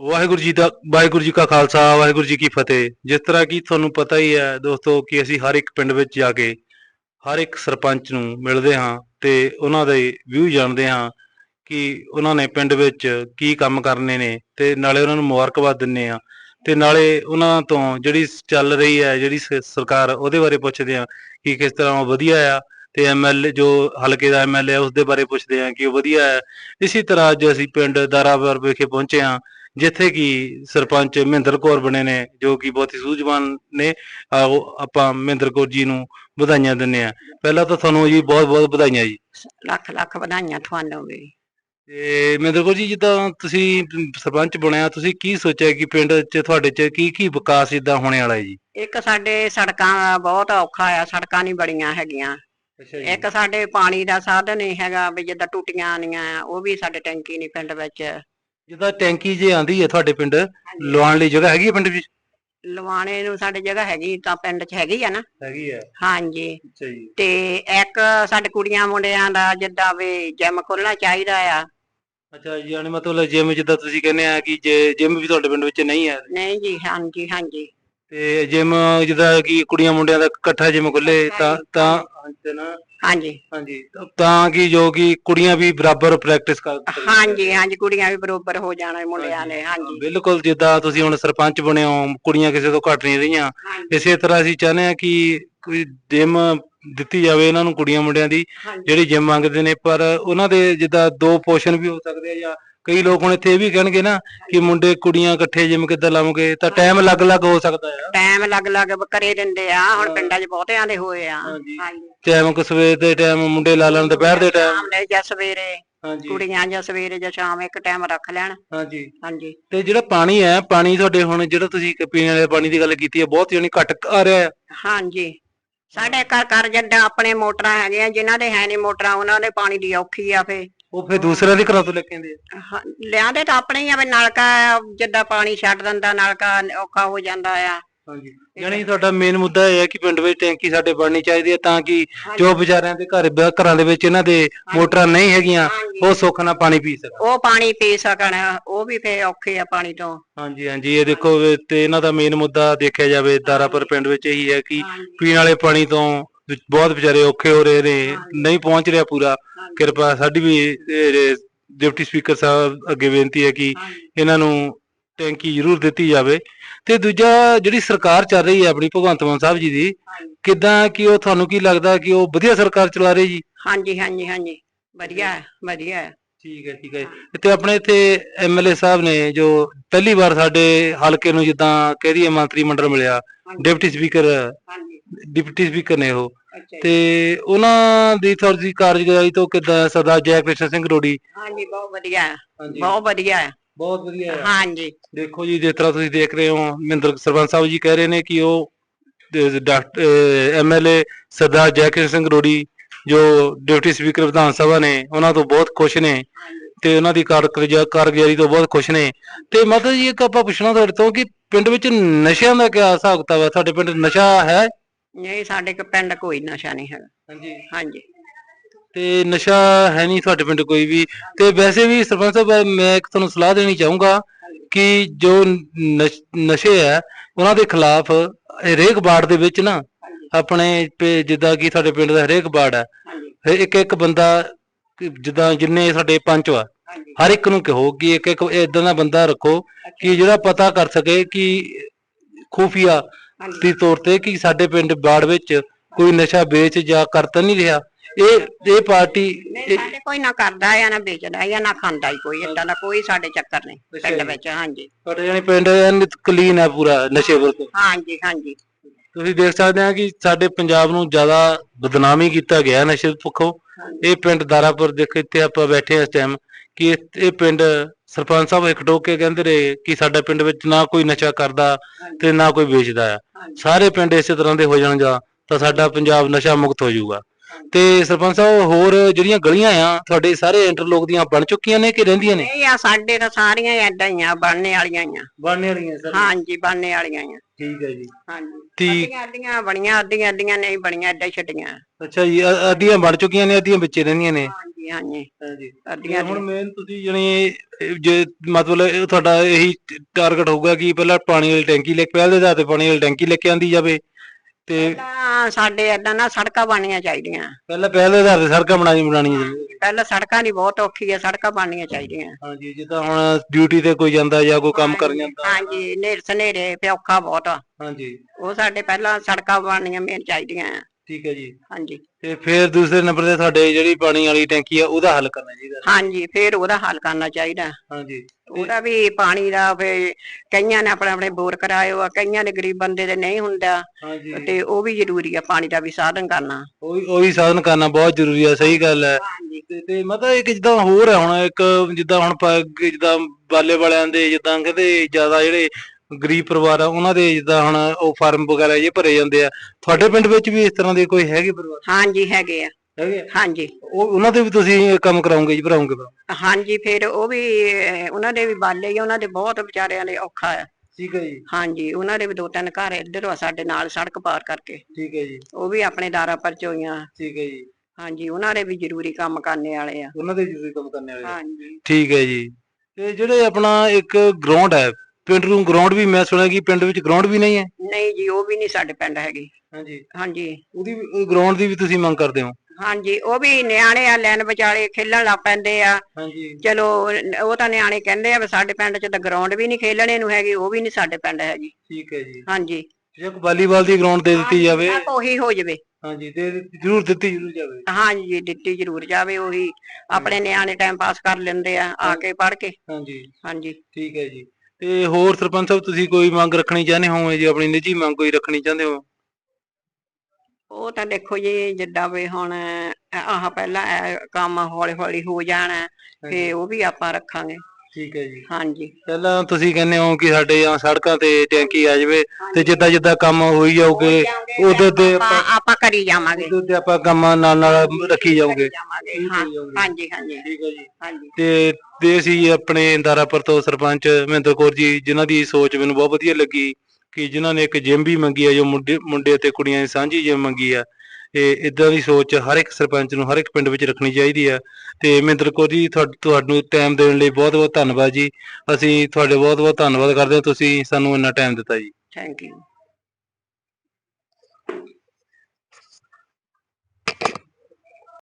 ਵਾਹਿਗੁਰੂ ਜੀ ਦਾ, ਵਾਹਿਗੁਰੂ ਜੀ ਕਾ ਖਾਲਸਾ, ਵਾਹਿਗੁਰੂ ਜੀ ਕੀ ਫਤਿਹ। ਜਿਸ ਤਰ੍ਹਾਂ ਕਿ ਤੁਹਾਨੂੰ ਪਤਾ ਹੀ ਹੈ ਦੋਸਤੋ ਕਿ ਅਸੀਂ ਹਰ ਇੱਕ ਪਿੰਡ ਵਿੱਚ ਜਾ ਕੇ ਹਰ ਇੱਕ ਸਰਪੰਚ ਨੂੰ ਮਿਲਦੇ ਹਾਂ ਤੇ ਉਹਨਾਂ ਦੇ ਵਿਊ ਜਾਣਦੇ ਹਾਂ ਕਿ ਉਹਨਾਂ ਨੇ ਪਿੰਡ ਵਿੱਚ ਕੀ ਕੰਮ ਕਰਨੇ ਨੇ ਤੇ ਨਾਲੇ ਉਹਨਾਂ ਨੂੰ ਮੁਬਾਰਕਬਾਦ ਦਿੰਨੇ ਆ ਤੇ ਨਾਲੇ ਉਹਨਾਂ ਤੋਂ ਜਿਹੜੀ ਚੱਲ ਰਹੀ ਹੈ, ਜਿਹੜੀ ਸਰਕਾਰ ਉਹਦੇ ਬਾਰੇ ਪੁੱਛਦੇ ਆ ਕਿ ਕਿਸ ਤਰ੍ਹਾਂ ਉਹ ਵਧੀਆ ਆ ਤੇ ਐਮਐਲਏ ਜੋ ਹਲਕੇ ਦਾ ਐਮਐਲਏ ਉਸ ਦੇ ਬਾਰੇ ਪੁੱਛਦੇ ਆ ਕਿ ਉਹ ਵਧੀਆ ਹੈ। ਇਸੇ ਤਰ੍ਹਾਂ ਅੱਜ ਅਸੀਂ ਪਿੰਡ ਦਾਰਾਵਰ ਵਿਖੇ ਪਹੁੰਚੇ ਹਾਂ ਜਿੱਥੇ ਕਿ ਸਰਪੰਚ ਮਹਿੰਦਰ ਕੌਰ ਬਣੇ ਨੇ ਜੋ ਕਿ ਬਹੁਤ ਹੀ ਸੂਝਵਾਨ ਨੇ ਆਓ ਆਪਾਂ ਮਹਿੰਦਰ ਕੌਰ ਜੀ ਨੂੰ ਵਧਾਈਆਂ ਦਿੰਨੇ ਆ ਪਹਿਲਾਂ ਤਾਂ ਤੁਹਾਨੂੰ ਜੀ ਬਹੁਤ ਬਹੁਤ ਵਧਾਈਆਂ ਜੀ। ਲੱਖ ਲੱਖ ਵਧਾਈਆਂ ਤੁਹਾਨੂੰ ਵੀ। ਤੇ ਮਹਿੰਦਰ ਕੌਰ ਜੀ ਜਿੱਦਾਂ ਤੁਸੀਂ ਸਰਪੰਚ ਬਣਿਆ ਤੁਸੀਂ ਕੀ ਸੋਚਿਆ ਕਿ ਪਿੰਡ 'ਚ ਤੁਹਾਡੇ 'ਚ ਕੀ ਕੀ ਵਿਕਾਸ ਇਦਾਂ ਹੋਣੇ ਵਾਲਾ ਹੈ ਜੀ? ਇੱਕ ਸਾਡੇ ਸੜਕਾਂ ਬਹੁਤ ਔਖਾ ਆ ਸੜਕਾਂ ਨਹੀਂ ਬੜੀਆਂ ਹੈਗੀਆਂ। ਇੱਕ ਸਾਡੇ ਪਾਣੀ ਦਾ ਸਾਧਨ ਨਹੀਂ ਹੈਗਾ ਵੀ ਜਿੱਦਾਂ ਟੁੱਟੀਆਂ ਆਣੀਆਂ ਉਹ ਵੀ ਸਾਡੇ ਟੈਂਕੀ ਨਹੀਂ ਪਿੰਡ ਵਿੱਚ। ਜਿੱਦਾਂ ਟੈਂਕੀ ਜੇ ਆਂਦੀ ਹੈ ਤੁਹਾਡੇ ਪਿੰਡ ਲਵਾਉਣ ਲਈ ਜਗ੍ਹਾ ਹੈਗੀ ਹੈ ਪਿੰਡ ਵਿੱਚ? ਲਵਾਣੇ ਨੂੰ ਸਾਡੇ ਜਗ੍ਹਾ ਹੈਗੀ ਤਾਂ ਪਿੰਡ 'ਚ ਹੈਗੀ ਆ ਨਾ। ਹੈਗੀ ਹੈ ਹਾਂਜੀ। ਅੱਛਾ ਜੀ। ਤੇ ਇੱਕ ਸਾਡੇ ਕੁੜੀਆਂ ਮੁੰਡਿਆਂ ਦਾ ਜਿੱਦਾਂ ਵੀ ਜਿਮ ਖੋਲਣਾ ਚਾਹੀਦਾ ਆ। ਅੱਛਾ ਜੀ ਯਾਨੀ ਮਤਲਬ ਜਿਮ ਜਿੱਦਾਂ ਤੁਸੀਂ ਕਹਿੰਦੇ ਆ ਕਿ ਜੇ ਜਿਮ ਵੀ ਤੁਹਾਡੇ ਪਿੰਡ ਵਿੱਚ ਨਹੀਂ ਹੈ ਨਹੀਂ ਜੀ ਹਾਂਜੀ ਹਾਂਜੀ। ਤੇ ਜਿਮ ਜਿੱਦਾਂ ਕਿ ਕੁੜੀਆਂ ਮੁੰਡਿਆਂ ਦਾ ਇਕੱਠਾ ਜਿਮ ਖੁੱਲੇ ਤਾਂ ਤਾਂ ਨਾ? ਹਾਂਜੀ। ਹਾਂਜੀ। ਤਾਂ ਕਿ ਜੋ ਕਿ ਕੁੜੀਆਂ ਵੀ ਬਰਾਬਰ ਪ੍ਰੈਕਟਿਸ ਕਰ। ਹਾਂਜੀ ਹਾਂਜੀ ਕੁੜੀਆਂ ਵੀ ਬਰੋਬਰ ਹੋ ਜਾਣਾ ਮੁੰਡਿਆਂ ਨੇ ਹਾਂਜੀ। ਬਿਲਕੁਲ ਜਿੱਦਾਂ ਤੁਸੀਂ ਹੁਣ ਸਰਪੰਚ ਬਣੇ ਹੋ ਕੁੜੀਆਂ ਕਿਸੇ ਤੋਂ ਘੱਟ ਨਹੀਂ ਰਹੀਆਂ। ਇਸੇ ਤਰ੍ਹਾਂ ਅਸੀਂ ਚਾਹੁੰਦੇ ਹਾਂ ਕਿ ਕੋਈ ਜਿਮ ਦਿੱਤੀ ਜਾਵੇ ਇਹਨਾਂ ਨੂੰ ਕੁੜੀਆਂ ਮੁੰਡਿਆਂ ਦੀ ਜਿਹੜੀ ਜਿਮ ਮੰਗਦੇ ਨੇ। ਪਰ ਉਹਨਾਂ ਦੇ ਜਿੱਦਾਂ ਦੋ ਪੋਸ਼ਨ ਵੀ ਹੋ ਸਕਦੇ ਆ ਜਾਂ ਕਈ ਲੋਕ ਹੁਣ ਇੱਥੇ ਇਹ ਵੀ ਕਹਿਣਗੇ ਨਾ ਕਿ ਮੁੰਡੇ ਕੁੜੀਆਂ ਇਕੱਠੇ ਜਿਮ ਕਿੱਦਾਂ ਲਾਵੋਗੇ ਤਾਂ ਟਾਈਮ ਅਲੱਗ-ਅਲੱਗ ਹੋ ਸਕਦਾ ਆ। ਟਾਈਮ ਲੱਗ ਲੱਗ ਕਰੇ ਦਿੰਦੇ ਆ ਹੁਣ ਪਿੰਡਾਂ 'ਚ ਬਹੁਤਿਆਂ ਦੇ ਹੋਏ ਆ। ਹਾਂਜੀ। ਟਾਈਮ ਕੁ ਸਵੇਰ ਦੇ ਟਾਈਮ ਮੁੰਡੇ ਲਾ ਲੈਣ ਦੁਪਹਿਰ ਦੇ ਟਾਈਮ ਸ਼ਾਮ ਦੇ ਜਾਂ ਸਵੇਰੇ ਹਾਂਜੀ। ਕੁੜੀਆਂ ਜਾਂ ਸਵੇਰੇ ਜਾਂ ਸ਼ਾਮ ਇੱਕ ਟਾਈਮ ਰੱਖ ਲੈਣ। ਹਾਂਜੀ। ਹਾਂਜੀ। ਤੇ ਜਿਹੜਾ ਪਾਣੀ ਹੈ ਪਾਣੀ ਤੁਹਾਡੇ ਹੁਣ ਜਿਹੜਾ ਤੁਸੀਂ ਕ- ਪੀਣ ਵਾਲੇ ਪਾਣੀ ਦੀ ਗੱਲ ਕੀਤੀ ਹੈ ਬਹੁਤ ਯਾਨੀ ਘੱਟ ਆ ਰਿਹਾ ਹੈ ਹਾਂਜੀ। ਸਾਡੇ ਘਰ ਘਰ ਜੱਦਾਂ ਆਪਣੇ ਮੋਟਰਾਂ ਹੈਗੀਆਂ ਜਿਨ੍ਹਾਂ ਦੇ ਹੈ ਨਹੀਂ ਮੋਟਰਾਂ ਉਹਨਾਂ ਦੇ ਪਾਣੀ ਦੀ ਔਖੀ ਆ ਫੇ ਉਹ ਫਿਰ ਦੂਸਰਿਆਂ ਦੇ ਘਰਾਂ ਤੋਂ ਲੈ ਕੇ ਆਉਂਦੇ ਆ। ਹਾਂ, ਲਿਆਂਦੇ ਤਾਂ ਆਪਣੇ ਹੀ ਆ ਵੀ ਨਲਕਾ ਜਿੱਦਾਂ ਪਾਣੀ ਛੱਡ ਦਿੰਦਾ ਨਲਕਾ ਔਖਾ ਹੋ ਜਾਂਦਾ ਆ। ਹਾਂਜੀ। ਯਾਨੀ ਤੁਹਾਡਾ ਮੇਨ ਮੁੱਦਾ ਇਹ ਹੈ ਕਿ ਪਿੰਡ ਵਿੱਚ ਟੈਂਕੀ ਸਾਡੇ ਬਣਨੀ ਚਾਹੀਦੀ ਹੈ ਤਾਂ ਕਿ ਜੋ ਵਿਚਾਰਿਆਂ ਦੇ ਘਰ ਘਰਾਂ ਦੇ ਵਿੱਚ ਇਹਨਾਂ ਦੇ ਮੋਟਰਾਂ ਨਹੀਂ ਹੈਗੀਆਂ। ਉਹ ਸੁੱਖ ਨਾਲ ਪਾਣੀ ਪੀ ਸਕਣ। ਉਹ ਪਾਣੀ ਪੀ ਸਕਣ ਉਹ ਵੀ ਫੇ ਔਖੇ ਆ ਪਾਣੀ ਤੋਂ। ਹਾਂਜੀ ਹਾਂਜੀ। ਇਹ ਦੇਖੋ ਵੀ ਤੇ ਇਹਨਾਂ ਦਾ ਮੇਨ ਮੁੱਦਾ ਦੇਖਿਆ ਜਾਵੇ ਦਾਰਾਪੁਰ ਪਿੰਡ ਵਿੱਚ ਇਹੀ ਹੈ ਕਿ ਪੀਣ ਵਾਲੇ ਪਾਣੀ ਤੋਂ ਬਹੁਤ ਵਿਚਾਰੇ ਔਖੇ ਹੋ ਰਹੇ ਨੇ। ਨਹੀਂ ਪਹੁੰਚ ਰਿਹਾ ਪੂਰਾ ਕਿਰਪਾ ਸਾਡੀ ਵੀ ਡਿਪਟੀ ਸਪੀਕਰ ਸਾਹਿਬ ਅੱਗੇ ਬੇਨਤੀ ਹੈ ਕਿ। ਇਹਨਾਂ ਨੂੰ ਟੈਂਕੀ ਜ਼ਰੂਰ ਦਿੱਤੀ ਜਾਵੇ ਤੇ ਦੂਜਾ ਜਿਹੜੀ ਸਰਕਾਰ ਚੱਲ ਰਹੀ ਹੈ ਆਪਣੀ ਭਗਵੰਤ ਮਾਨ ਸਾਹਿਬ ਜੀ ਦੀ। ਕਿਦਾਂ ਕਿ ਉਹ ਤੁਹਾਨੂੰ ਕੀ ਲੱਗਦਾ ਕਿ ਉਹ ਵਧੀਆ ਸਰਕਾਰ ਚਲਾ ਰਹੀ ਜੀ ਹਾਂਜੀ ਹਾਂਜੀ ਹਾਂਜੀ ਵਧੀਆ ਵਧੀਆ। ਠੀਕ ਹੈ ਠੀਕ ਹੈ ਤੇ ਆਪਣੇ ਇੱਥੇ ਐਮਐਲਏ ਸਾਹਿਬ ਨੇ ਜੋ ਪਹਿਲੀ ਵਾਰ ਸਾਡੇ ਹਲਕੇ ਨੂੰ ਜਿੱਦਾਂ ਕਹਿ ਦਈਏ ਮੰਤਰੀ ਮੰਡਲ ਮਿਲਿਆ ਡਿਪਟੀ ਸਪੀਕਰ ਹਾਂਜੀ ਡਿਪਟੀ ਸਪੀਕਰ ਨੇ ਉਹ। ਤੇ ਉਹਨਾਂ ਦੀ ਤੁਹਾਡੀ ਕਾਰਜਕਾਰੀ ਤੋਂ ਕਿਦਾਂ ਸਰਦਾਰ ਜੈ ਕ੍ਰਿਸ਼ਨ ਸਿੰਘ ਰੋੜੀ। ਹਾਂਜੀ ਬਹੁਤ ਵਧੀਆ। ਹੈ ਹਾਂਜੀ। ਬਹੁਤ ਵਧੀਆ। ਹੈ ਬਹੁਤ ਵਧੀਆ ਹੈ। ਹਾਂਜੀ। ਦੇਖੋ ਜੀ ਜਿਸ ਤਰ੍ਹਾਂ ਤੁਸੀਂ ਦੇਖ ਰਹੇ ਹੋ ਮਹਿੰਦਰ ਸਰਪੰਚ ਸਾਹਿਬ ਜੀ ਕਹਿ ਰਹੇ ਨੇ ਕਿ ਉਹ ਡਾਕਟਰ ਐਮਐਲਏ ਸਰਦਾਰ ਜੈ ਕ੍ਰਿਸ਼ਨ ਸਿੰਘ ਰੋੜੀ ਜੋ ਡਿਪਟੀ ਸਪੀਕਰ ਵਿਧਾਨ ਸਭਾ ਨੇ ਉਹਨਾਂ ਤੋਂ ਬਹੁਤ ਖੁਸ਼ ਨੇ। ਤੇ ਉਹਨਾਂ ਦੀ ਕਾਰਗੁਜ਼ਾਰੀ ਤੋਂ ਬਹੁਤ ਖੁਸ਼ ਨੇ। ਤੇ ਮਾਤਾ ਜੀ ਇੱਕ ਆਪਾਂ ਪੁੱਛਣਾ ਤੁਹਾਡੇ ਤੋਂ ਕਿ ਪਿੰਡ ਵਿੱਚ ਨਸ਼ਿਆਂ ਦਾ ਕਿਆ ਹਿਸਾਬ ਕਿਤਾਬ ਹੈ? ਤੁਹਾਡੇ ਪਿੰਡ ਨਸ਼ਾ ਹੈ ਨਹੀਂ ਸਾਡੇ ਕੋ ਪਿੰਡ ਕੋਈ ਨਸ਼ਾ ਨਹੀਂ ਹੈਗਾ। ਹਾਂਜੀ। ਹਾਂਜੀ। ਤੇ ਨਸ਼ਾ ਹੈ ਨਹੀਂ ਤੁਹਾਡੇ ਪਿੰਡ ਕੋਈ ਵੀ। ਤੇ ਵੈਸੇ ਵੀ ਸਰਪੰਚ ਸਾਹਿਬ ਮੈਂ ਇੱਕ ਤੁਹਾਨੂੰ ਸਲਾਹ ਦੇਣੀ ਚਾਹੂੰਗਾ ਕਿ ਜੋ ਨਸ਼- ਹੈ ਉਹਨਾਂ ਦੇ ਖਿਲਾਫ ਹਰੇਕ ਵਾਰਡ ਦੇ ਵਿੱਚ ਨਾ ਆਪਣੇ ਜਿੱਦਾਂ ਕਿ ਸਾਡੇ ਪਿੰਡ ਦਾ ਹਰੇਕ ਵਾਰਡ ਹੈ। ਇੱਕ ਇੱਕ ਬੰਦਾ ਜਿੱਦਾਂ ਜਿੰਨੇ ਸਾਡੇ ਪੰਚ ਹਾਂਜੀ। ਹਰ ਇੱਕ ਨੂੰ ਕਹੋ ਕਿ ਇੱਕ ਇੱਕ ਇਦਾਂ ਦਾ ਬੰਦਾ ਰੱਖੋ ਕਿ ਜਿਹੜਾ ਪਤਾ ਕਰ ਸਕੇ ਕਿ ਖੂਫੀਆ ਦੀ ਤੌਰ ਤੇ ਕਿ ਸਾਡੇ ਪਿੰਡ ਬਾੜ ਵਿੱਚ ਕੋਈ ਨਸ਼ਾ ਵੇਚ ਜਾਂ ਕਰ ਤਾਂ ਨਹੀਂ ਰਿਹਾ। ਇਹ ਇਹ ਪਾਰਟੀ ਨਹੀਂ ਸਾਡੇ ਕੋਈ ਨਾ ਕਰਦਾ ਜਾਂ ਨਾ ਵੇਚਦਾ ਜਾਂ ਨਾ ਖਾਂਦਾ ਹੀ ਕੋਈ ਏਦਾਂ ਦਾ ਕੋਈ ਸਾਡੇ ਚੱਕਰ ਨਹੀਂ ਪਿੰਡ। ਵਿੱਚ ਹਾਂਜੀ। ਤੁਹਾਡੇ ਜਾਨੀ ਪਿੰਡ ਐਨ ਕਲੀਨ ਹੈ ਪੂਰਾ ਨਸ਼ੇ ਵਿਰੁੱਧ। ਹਾਂਜੀ ਹਾਂਜੀ। ਤੁਸੀਂ ਦੇਖ ਸਕਦੇ ਆ ਕਿ ਸਾਡੇ ਪੰਜਾਬ ਨੂੰ ਜ਼ਿਆਦਾ ਬਦਨਾਮੀ ਕੀਤਾ ਗਿਆ ਨਸ਼ੇ ਪੱਖੋਂ ਇਹ ਪਿੰਡ ਦਾਰਾਪੁਰ ਦੇਖ ਇੱਥੇ ਆਪਾਂ ਬੈਠੇ ਇਸ ਟਾਈਮ ਕਿ ਇਹ ਪਿੰਡ ਸਰਪੰਚ ਸਾਹਿਬ ਇੱਕ ਟੋਕ ਕੇ ਕਹਿੰਦੇ ਰਹੇ ਕਿ ਸਾਡਾ ਪਿੰਡ ਵਿੱਚ ਨਾ ਕੋਈ ਨਸ਼ਾ ਕਰਦਾ ਤੇ ਨਾ ਕੋਈ ਵੇਚਦਾ ਆ ਸਾਰੇ ਪਿੰਡ ਇਸੇ ਤਰ੍ਹਾਂ ਦੇ ਹੋ ਜਾਣਗਾ ਤਾਂ ਸਾਡਾ ਪੰਜਾਬ ਨਸ਼ਾ ਮੁਕਤ ਹੋ ਜਾਊਗਾ। ਤੇ ਸਰਪੰਚ ਸਾਹਿਬ ਹੋਰ ਜਿਹੜੀਆਂ ਗਲੀਆਂ ਆ ਤੁਹਾਡੇ ਸਾਰੇ ਇੰਟਰਲੋਕ ਦੀਆਂ ਬਣ ਚੁੱਕੀਆਂ ਨੇ ਕਿ ਰਹਿੰਦੀਆਂ ਨੇ? ਨਹੀਂ ਆ ਸਾਡੇ ਤਾਂ ਸਾਰੀਆਂ ਐਦਾਂ ਹੀ ਆ ਬਣਨੇ ਵਾਲੀਆਂ ਆ। ਬਣਨੇ ਵਾਲੀਆਂ ਸਰ? ਹਾਂਜੀ ਬਣਨੇ ਵਾਲੀਆਂ ਆ। ਠੀਕ ਹੈ ਜੀ। ਹਾਂਜੀ। ਠੀਕ। ਅੱਧੀਆਂ ਅੱਧੀਆਂ ਬਣੀਆਂ ਅੱਧੀਆਂ ਅੱਧੀਆਂ ਨਹੀਂ ਬਣੀਆਂ ਏਦਾਂ ਹੀ ਛੱਡੀਆਂ। ਅੱਛਾ ਜੀ ਅ- ਅੱਧੀਆਂ ਬਣ ਚੁੱਕੀਆਂ ਨੇ ਅੱਧੀਆਂ ਵਿੱਚੇ ਰਹਿੰਦੀਆਂ ਨੇ। ਹਾਂਜੀ ਹਾਂਜੀ। ਹਾਂਜੀ ਅੱਧੀਆਂ ਹੁਣ ਮੇਨ ਤੁਸੀਂ ਜਣੀ ਜੇ ਮਤਲਬ ਇਹ ਤੁਹਾਡਾ ਇਹੀ ਟਾਰਗੇਟ ਹੋਊਗਾ ਕਿ ਪਹਿਲਾਂ ਪਾਣੀ ਵਾਲੀ ਟੈਂਕੀ ਲੈ ਕੇ ਪਹਿਲ ਦੇ ਆਧਾਰ ਤੇ ਪਾਣੀ ਵਾਲੀ ਟੈਂਕੀ ਲੈ ਕੇ ਆਂਦੀ ਜਾਵੇ। ਤੇ ਪਹਿਲਾਂ ਸਾਡੇ ਏਦਾਂ ਨਾ ਸੜਕਾਂ ਬਣਨੀਆਂ ਚਾਹੀਦੀਆਂ। ਪਹਿਲਾਂ ਪਹਿਲ ਦੇ ਆਧਾਰ ਤੇ ਸੜਕਾਂ ਬਣਾਣੀ ਬਣਾਉਣੀਆਂ ਜ਼ਰੂਰੀ ਪਹਿਲਾਂ ਸੜਕਾਂ ਦੀ ਬਹੁਤ ਔਖੀ ਹੈ ਸੜਕਾਂ ਬਣਨੀਆਂ ਚਾਹੀਦੀਆਂ। ਹਾਂਜੀ ਜਿੱਦਾਂ ਹੁਣ ਡਿਊਟੀ ਤੇ ਕੋਈ ਜਾਂਦਾ ਜਾਂ ਕੋਈ ਕੰਮ ਕਰਨ ਜਾਂਦਾ। ਹਾਂਜੀ ਨੇਰ ਸਨੇਰੇ ਤੇ ਔਖਾ ਬਹੁਤ ਆ। ਹਾਂਜੀ। ਉਹ ਸਾਡੇ ਪਹਿਲਾਂ ਸੜਕਾਂ ਬਣਨੀਆਂ ਮੇਨ ਚਾਹੀਦੀਆਂ ਆ। ਠੀਕ ਹੈ ਜੀ। ਹਾਂਜੀ। ਤੇ ਫਿਰ ਦੂਸਰੇ ਨੰਬਰ ਤੇ ਸਾਡੇ ਜਿਹੜੀ ਪਾਣੀ ਵਾਲੀ ਟੈਂਕੀ ਆ ਉਹਦਾ ਹੱਲ ਕਰਨਾ ਚਾਹੀਦਾ ਹਾਂਜੀ ਫਿਰ ਉਹਦਾ ਹੱਲ ਕਰਨਾ ਚਾਹੀਦਾ। ਹਾਂਜੀ। ਉਹਦਾ ਵੀ ਪਾਣੀ ਦਾ ਫੇ ਕਈਆਂ ਨੇ ਆਪਣੇ ਆਪਣੇ ਬੋਰ ਕਰਾਏ ਹੋ ਆ ਕਈਆਂ ਨੇ ਗਰੀਬ ਬੰਦੇ ਦੇ ਨਹੀਂ ਹੁੰਦਾ। ਹਾਂਜੀ। ਤੇ ਉਹ ਵੀ ਜ਼ਰੂਰੀ ਆ ਪਾਣੀ ਦਾ ਵੀ ਸਾਧਨ ਕਰਨਾ। ਉਹ ਵੀ- ਉਹ ਵੀ ਸਾਧਨ ਕਰਨਾ ਬਹੁਤ ਜ਼ਰੂਰੀ ਆ ਸਹੀ ਗੱਲ ਹੈ। ਹਾਂਜੀ। ਤੇ ਤੇ ਮਤਲਬ ਇੱਕ ਜਿੱਦਾਂ ਹੋਰ ਹੈ ਹੁਣ ਇੱਕ ਜਿੱਦਾਂ ਹੁਣ ਪ- ਜਿੱਦਾਂ ਬਾਲੇ ਵਾਲਿਆਂ ਦੇ ਜਿੱਦਾਂ ਕਹਿੰਦੇ ਜ਼ਿਆਦਾ ਜਿਹੜੇ ਗਰੀਬ ਪਰਿਵਾਰ ਆ ਉਹਨਾਂ ਦੇ ਜਿੱਦਾਂ ਹੁਣ ਉਹ ਫਾਰਮ ਵਗੈਰਾ ਇਹ ਭਰੇ ਜਾਂਦੇ ਆ। ਤੁਹਾਡੇ ਪਿੰਡ ਵਿੱਚ ਵੀ ਇਸ ਤਰ੍ਹਾਂ ਦੇ ਕੋਈ ਹੈਗੇ ਪਰਿਵਾਰ? ਹਾਂਜੀ ਹੈਗੇ ਆ। ਹੈਗੇ ਹਾਂਜੀ। ਉਹ ਉਹਨਾਂ ਦੇ ਵੀ ਤੁਸੀਂ ਕੰਮ ਕਰਾਉਂਗੇ ਜੀ ਭਰਾਉਂਗੇ ਹਾਂਜੀ ਫਿਰ ਉਹ ਵੀ ਅਹ, ਉਹਨਾਂ ਦੇ ਵੀ ਬਾਲੇ ਹੀ ਆ, ਉਹਨਾਂ ਦੇ ਬਹੁਤ ਵਿਚਾਰਿਆਂ ਦੇ ਔਖਾ ਆ। ਠੀਕ ਹੈ ਜੀ। ਹਾਂਜੀ ਉਹਨਾਂ ਦੇ ਵੀ ਦੋ ਤਿੰਨ ਘਰ ਇੱਧਰ ਆ ਸਾਡੇ ਨਾਲ ਸੜਕ ਪਾਰ ਕਰਕੇ। ਠੀਕ ਹੈ ਜੀ। ਉਹ ਵੀ ਆਪਣੇ ਦਾਰਾ ਪਰਚੋਈਆਂ ਠੀਕ ਹੈ ਜੀ। ਹਾਂਜੀ ਉਹਨਾਂ ਦੇ ਵੀ ਜ਼ਰੂਰੀ ਕੰਮ ਕਰਨੇ ਵਾਲੇ ਆ। ਉਹਨਾਂ ਦੇ ਜ਼ਰੂਰੀ ਕੰਮ ਕਰਨੇ ਵਾਲੇ। ਹਾਂਜੀ। ਠੀਕ ਹੈ ਜੀ। ਤੇ ਜਿਹੜੇ ਆਪਣਾ ਇੱਕ ਗਰਾਊਂਡ ਹੈ ਪਿੰਡ ਨੂੰ ਗਰਾਊਂਡ ਵੀ ਮੈਂ ਸੁਣਿਆ ਕਿ ਪਿੰਡ ਵਿੱਚ ਗਰਾਊਂਡ ਵੀ ਨਹੀਂ ਹੈ? ਨਹੀਂ ਜੀ ਉਹ ਵੀ ਨਹੀਂ ਸਾਡੇ ਪਿੰਡ ਹੈਗੀ। ਹਾਂਜੀ। ਹਾਂਜੀ। ਉਹਦੀ ਗਰਾਊਂਡ ਦੀ ਵੀ ਤੁਸੀਂ ਮੰਗ ਕਰਦੇ ਹੋ? ਹਾਂਜੀ ਉਹ ਵੀ ਨਿਆਣੇ ਆ ਲੈਣ ਵਿਚਾਲੇ ਖੇਲਣ ਲੱਗ ਪੈਂਦੇ ਆ। ਹਾਂਜੀ। ਚਲੋ ਉਹ ਤਾਂ ਨਿਆਣੇ ਕਹਿੰਦੇ ਆ ਵੀ ਸਾਡੇ ਪਿੰਡ 'ਚ ਤਾਂ ਗਰਾਊਂਡ ਵੀ ਨਹੀਂ ਖੇਲਣੇ ਨੂੰ ਹੈਗੀ ਉਹ ਵੀ ਨਹੀਂ ਸਾਡੇ ਪਿੰਡ ਹੈਗੀ। ਠੀਕ ਹੈ ਜੀ। ਹਾਂਜੀ। ਜੇ ਵਾਲੀਬਾਲ ਦੀ ਗਰਾਊਂਡ ਦੇ ਦਿੱਤੀ ਜਾਵੇ। ਆਹ ਉਹੀ ਹੋ ਜਾਵੇ। ਹਾਂਜੀ ਤੇ ਜ਼ਰੂਰ ਦਿੱਤੀ ਜ਼ਰੂਰ ਜਾਵੇ। ਹਾਂਜੀ ਦਿੱਤੀ ਜ਼ਰੂਰ ਜਾਵੇ ਉਹੀ। ਆਪਣੇ ਨਿਆਣੇ ਟਾਈਮ ਪਾਸ ਕਰ ਲੈਂਦੇ ਆ ਆ ਕੇ ਪੜ ਕੇ। ਹਾਂਜੀ। ਹਾਂਜੀ। ਠੀਕ ਹੈ ਜੀ। ਤੇ ਹੋਰ ਸਰਪੰਚ ਸਾਹਿਬ ਤੁਸੀਂ ਕੋਈ ਮੰਗ ਰੱਖਣੀ ਚਾਹੁੰਦੇ ਹੋ ਜੀ? ਆਪਣੀ ਨਿੱਜੀ ਮੰਗ ਕੋਈ ਰੱਖਣੀ ਚਾਹੁੰਦੇ ਹੋ ਉਹ ਤਾਂ ਦੇਖੋ ਜੀ ਜਿੱਦਾਂ ਵੀ ਹੁਣ ਆਹ ਪਹਿਲਾਂ ਇਹ ਕੰਮ ਹੌਲੀ ਹੌਲੀ ਹੋ ਜਾਣਾ ਫੇ ਉਹ ਵੀ ਆਪਾਂ ਰੱਖਾਂਗੇ। ਠੀਕ ਹੈ ਜੀ। ਹਾਂਜੀ। ਪਹਿਲਾਂ ਤੁਸੀਂ ਕਹਿੰਦੇ ਹੋ ਕਿ ਸਾਡੇ ਆ ਸੜਕਾਂ ਤੇ ਟੈਂਕੀ ਆ ਜਾਵੇ ਤੇ ਜਿੱਦਾਂ ਜਿੱਦਾਂ ਕੰਮ ਹੋਈ ਜਾਓਗੇ ਉਹਦੇ ਤੇ ਆਪਾਂ ਆਪਾਂ ਕਰੀ ਜਾਵਾਂਗੇ। ਉਹਦੇ ਤੇ ਆਪਾਂ ਕੰਮ ਨਾਲ ਨਾਲ ਰੱਖੀ ਜਾਵਾਂਗੇ। ਠੀਕ ਹਾਂ। ਹਾਂਜੀ ਹਾਂਜੀ। ਠੀਕ ਹੈ ਜੀ। ਹਾਂਜੀ। ਤੇ ਤੇ ਅਸੀਂ ਆਪਣੇ ਦਾਰਾਪੁਰ ਤੋਂ ਸਰਪੰਚ ਮਹਿੰਦਰ ਕੌਰ ਜੀ ਜਿਨ੍ਹਾਂ ਦੀ ਸੋਚ ਮੈਨੂੰ ਬਹੁਤ ਵਧੀਆ ਲੱਗੀ ਕਿ ਜਿਨ੍ਹਾਂ ਨੇ ਇੱਕ ਜਿਮ ਵੀ ਮੰਗੀ ਆ ਜੋ ਮੁੰਡੇ ਮੁੰਡੇ ਅਤੇ ਕੁੜੀਆਂ ਦੀ ਸਾਂਝੀ ਜਿਮ ਮੰਗੀ ਆ। ਇਹ ਇਦਾਂ ਦੀ ਸੋਚ ਹਰ ਇੱਕ ਸਰਪੰਚ ਨੂੰ ਹਰ ਇੱਕ ਪਿੰਡ ਵਿੱਚ ਰੱਖਣੀ ਚਾਹੀਦੀ ਆ। ਤੇ ਮਹਿੰਦਰ ਕੌਰ ਜੀ ਤੁਹਾ- ਤੁਹਾਨੂੰ ਟਾਈਮ ਦੇਣ ਲਈ ਬਹੁਤ ਬਹੁਤ ਧੰਨਵਾਦ ਜੀ। ਅਸੀਂ ਤੁਹਾਡੇ ਬਹੁਤ ਬਹੁਤ ਧੰਨਵਾਦ ਕਰਦੇ ਹਾਂ। ਤੁਸੀਂ ਸਾਨੂੰ ਇੰਨਾ ਟਾਈਮ ਦਿੱਤਾ ਜੀ। Thank you